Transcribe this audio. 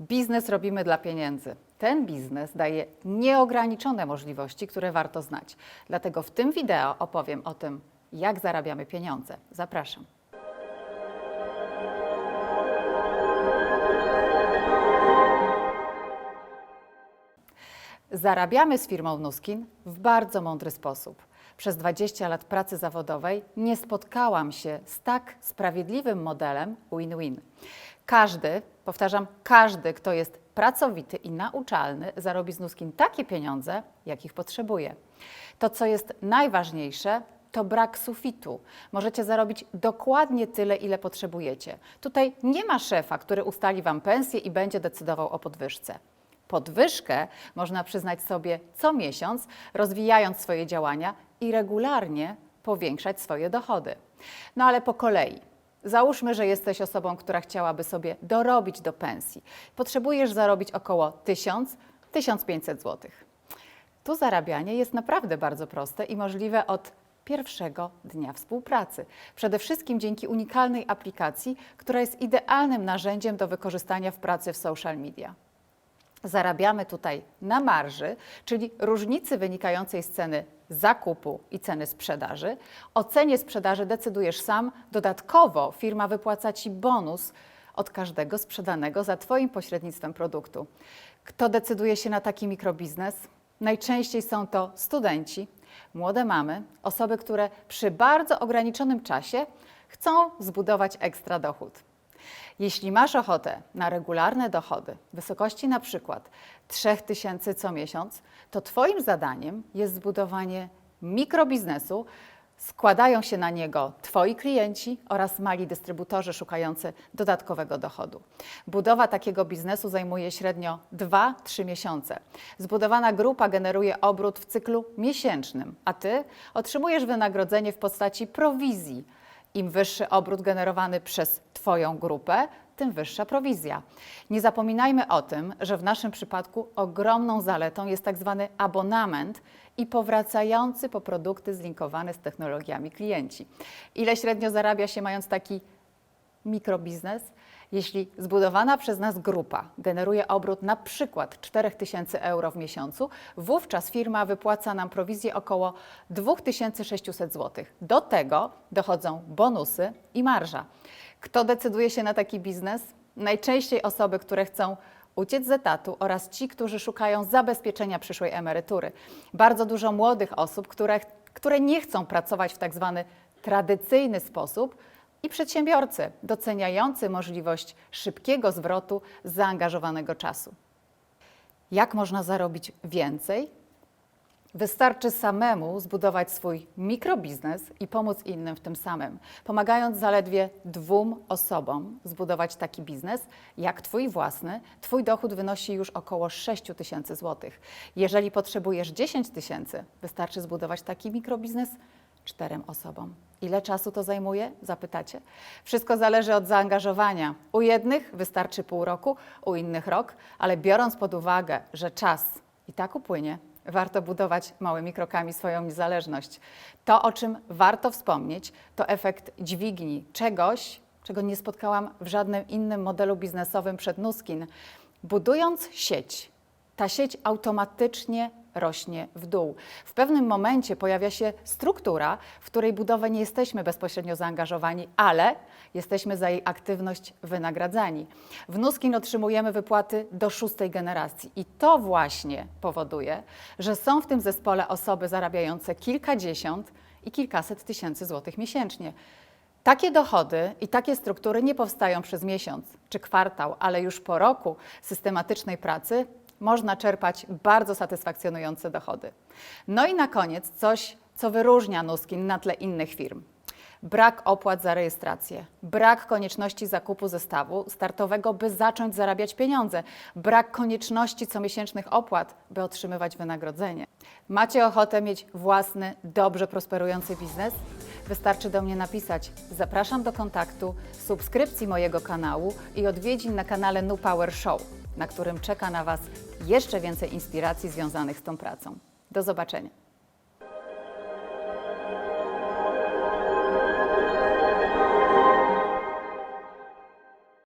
Biznes robimy dla pieniędzy. Ten biznes daje nieograniczone możliwości, które warto znać. Dlatego w tym wideo opowiem o tym, jak zarabiamy pieniądze. Zapraszam. Zarabiamy z firmą Nuskin w bardzo mądry sposób. Przez 20 lat pracy zawodowej nie spotkałam się z tak sprawiedliwym modelem win-win. Każdy, powtarzam, każdy, kto jest pracowity i nauczalny, zarobi z Nuskin takie pieniądze, jakich potrzebuje. To, co jest najważniejsze, to brak sufitu. Możecie zarobić dokładnie tyle, ile potrzebujecie. Tutaj nie ma szefa, który ustali Wam pensję i będzie decydował o podwyżce. Podwyżkę można przyznać sobie co miesiąc, rozwijając swoje działania i regularnie powiększać swoje dochody. No ale po kolei. Załóżmy, że jesteś osobą, która chciałaby sobie dorobić do pensji. Potrzebujesz zarobić około 1000-1500 zł. Tu zarabianie jest naprawdę bardzo proste i możliwe od pierwszego dnia współpracy. Przede wszystkim dzięki unikalnej aplikacji, która jest idealnym narzędziem do wykorzystania w pracy w social media. Zarabiamy tutaj na marży, czyli różnicy wynikającej z ceny zakupu i ceny sprzedaży. O cenie sprzedaży decydujesz sam. Dodatkowo firma wypłaca Ci bonus od każdego sprzedanego za Twoim pośrednictwem produktu. Kto decyduje się na taki mikrobiznes? Najczęściej są to studenci, młode mamy, osoby, które przy bardzo ograniczonym czasie chcą zbudować ekstra dochód. Jeśli masz ochotę na regularne dochody w wysokości na przykład 3000 co miesiąc, to Twoim zadaniem jest zbudowanie mikrobiznesu. Składają się na niego Twoi klienci oraz mali dystrybutorzy szukający dodatkowego dochodu. Budowa takiego biznesu zajmuje średnio 2-3 miesiące. Zbudowana grupa generuje obrót w cyklu miesięcznym, a Ty otrzymujesz wynagrodzenie w postaci prowizji im wyższy obrót generowany przez Twoją grupę, tym wyższa prowizja. Nie zapominajmy o tym, że w naszym przypadku ogromną zaletą jest tak zwany abonament i powracający po produkty zlinkowane z technologiami klienci. Ile średnio zarabia się mając taki mikrobiznes? Jeśli zbudowana przez nas grupa generuje obrót na przykład 4000 euro w miesiącu, wówczas firma wypłaca nam prowizję około 2600 zł. Do tego dochodzą bonusy i marża. Kto decyduje się na taki biznes? Najczęściej osoby, które chcą uciec z etatu oraz ci, którzy szukają zabezpieczenia przyszłej emerytury. Bardzo dużo młodych osób, które, które nie chcą pracować w tak zwany tradycyjny sposób, i przedsiębiorcy doceniający możliwość szybkiego zwrotu zaangażowanego czasu. Jak można zarobić więcej? Wystarczy samemu zbudować swój mikrobiznes i pomóc innym w tym samym, pomagając zaledwie dwóm osobom zbudować taki biznes jak Twój własny. Twój dochód wynosi już około 6 tysięcy złotych. Jeżeli potrzebujesz 10 tysięcy, wystarczy zbudować taki mikrobiznes czterem osobom. Ile czasu to zajmuje? Zapytacie. Wszystko zależy od zaangażowania. U jednych wystarczy pół roku, u innych rok, ale biorąc pod uwagę, że czas i tak upłynie, warto budować małymi krokami swoją niezależność. To, o czym warto wspomnieć, to efekt dźwigni czegoś, czego nie spotkałam w żadnym innym modelu biznesowym przed Nuskin. Budując sieć, ta sieć automatycznie rośnie w dół. W pewnym momencie pojawia się struktura, w której budowę nie jesteśmy bezpośrednio zaangażowani, ale jesteśmy za jej aktywność wynagradzani. W Nuskin otrzymujemy wypłaty do szóstej generacji i to właśnie powoduje, że są w tym zespole osoby zarabiające kilkadziesiąt i kilkaset tysięcy złotych miesięcznie. Takie dochody i takie struktury nie powstają przez miesiąc czy kwartał, ale już po roku systematycznej pracy można czerpać bardzo satysfakcjonujące dochody. No i na koniec coś, co wyróżnia Nuskin na tle innych firm. Brak opłat za rejestrację, brak konieczności zakupu zestawu startowego, by zacząć zarabiać pieniądze, brak konieczności comiesięcznych opłat, by otrzymywać wynagrodzenie. Macie ochotę mieć własny, dobrze prosperujący biznes? Wystarczy do mnie napisać. Zapraszam do kontaktu, subskrypcji mojego kanału i odwiedzin na kanale New Power Show, na którym czeka na Was jeszcze więcej inspiracji związanych z tą pracą. Do zobaczenia.